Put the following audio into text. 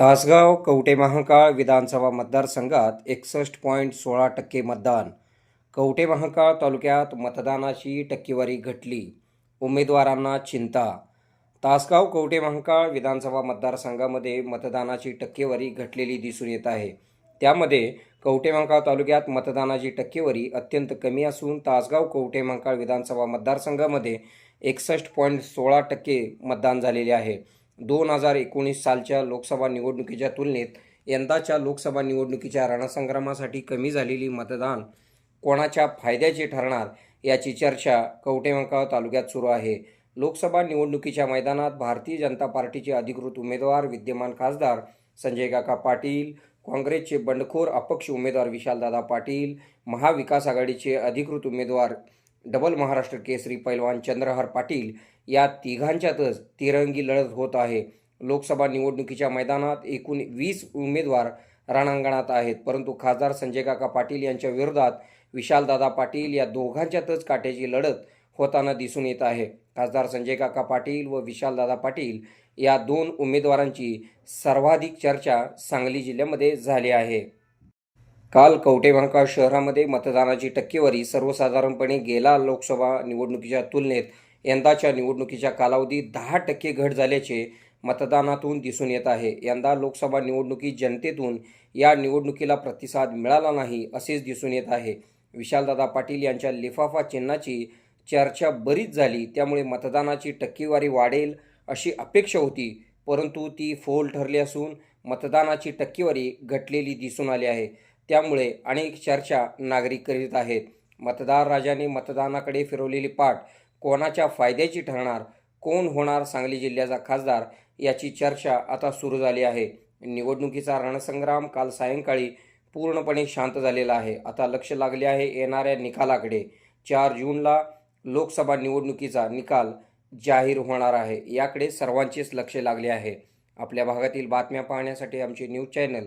तासगाव कवटे महाकाळ विधानसभा मतदारसंघात एकसष्ट पॉईंट सोळा टक्के मतदान. कवटे महाकाळ तालुक्यात मतदानाची टक्केवारी घटली. उमेदवारांना चिंता. तासगाव कवटे महाकाळ विधानसभा मतदारसंघामध्ये मतदानाची टक्केवारी घटलेली दिसून येत आहे. त्यामध्ये कवटे महाकाळ तालुक्यात मतदानाची टक्केवारी अत्यंत कमी असून तासगाव कवटे महाकाळ विधानसभा मतदारसंघामध्ये एकसष्ट पॉईंट सोळा टक्के मतदान झालेले आहे. दोन हजार एकोणीस सालच्या लोकसभा निवडणुकीच्या तुलनेत यंदाच्या लोकसभा निवडणुकीच्या रणसंग्रामासाठी कमी झालेली मतदान कोणाच्या फायद्याची ठरणार याची चर्चा कवटेमंकाळ तालुक्यात सुरू आहे. लोकसभा निवडणुकीच्या मैदानात भारतीय जनता पार्टीचे अधिकृत उमेदवार विद्यमान खासदार संजय काका पाटील काँग्रेसचे बंडखोर अपक्ष उमेदवार विशालदादा पाटील महाविकास आघाडीचे अधिकृत उमेदवार डबल महाराष्ट्र केसरी पैलवान चंद्रहार पाटील या तिघांच्यातच तिरंगी लढत होत आहे. लोकसभा निवडणुकीच्या मैदानात एकूण वीस उमेदवार रणांगणात आहेत. परंतु खासदार संजय काका पाटील यांच्या विरोधात विशालदादा पाटील या दोघांच्यातच काट्याची लढत होताना दिसून येत आहे. खासदार संजय काका पाटील व विशालदादा पाटील या दोन उमेदवारांची सर्वाधिक चर्चा सांगली जिल्ह्यामध्ये झाली आहे. काल कवटेमंकाळ शहरामध्ये मतदानाची टक्केवारी सर्वसाधारणपणे गेल्या लोकसभा निवडणुकीच्या तुलनेत यंदाच्या निवडणुकीच्या कालावधीत दहा टक्के घट झाल्याचे मतदानातून दिसून येत आहे. यंदा लोकसभा निवडणुकीत जनतेतून या निवडणुकीला प्रतिसाद मिळाला नाही असेच दिसून येत आहे. विशालदादा पाटील यांच्या लिफाफा चिन्हाची चर्चा बरीच झाली त्यामुळे मतदानाची टक्केवारी वाढेल अशी अपेक्षा होती परंतु ती फोल ठरली असून मतदानाची टक्केवारी घटलेली दिसून आली आहे. त्यामुळे अनेक चर्चा नागरिक करीत आहेत. मतदार राजाने मतदानाकडे फिरवलेली पाठ कोणाच्या फायद्याची ठरणार कोण होणार सांगली जिल्ह्याचा खासदार याची चर्चा आता सुरू झाली आहे. निवडणुकीचा रणसंग्राम काल सायंकाळी पूर्णपणे शांत झालेला आहे. आता लक्ष लागले आहे येणाऱ्या निकालाकडे. चार जूनला लोकसभा निवडणुकीचा निकाल जाहीर होणार आहे. याकडे सर्वांचेच लक्ष लागले आहे. आपल्या भागातील बातम्या पाहण्यासाठी आमचे न्यूज चॅनल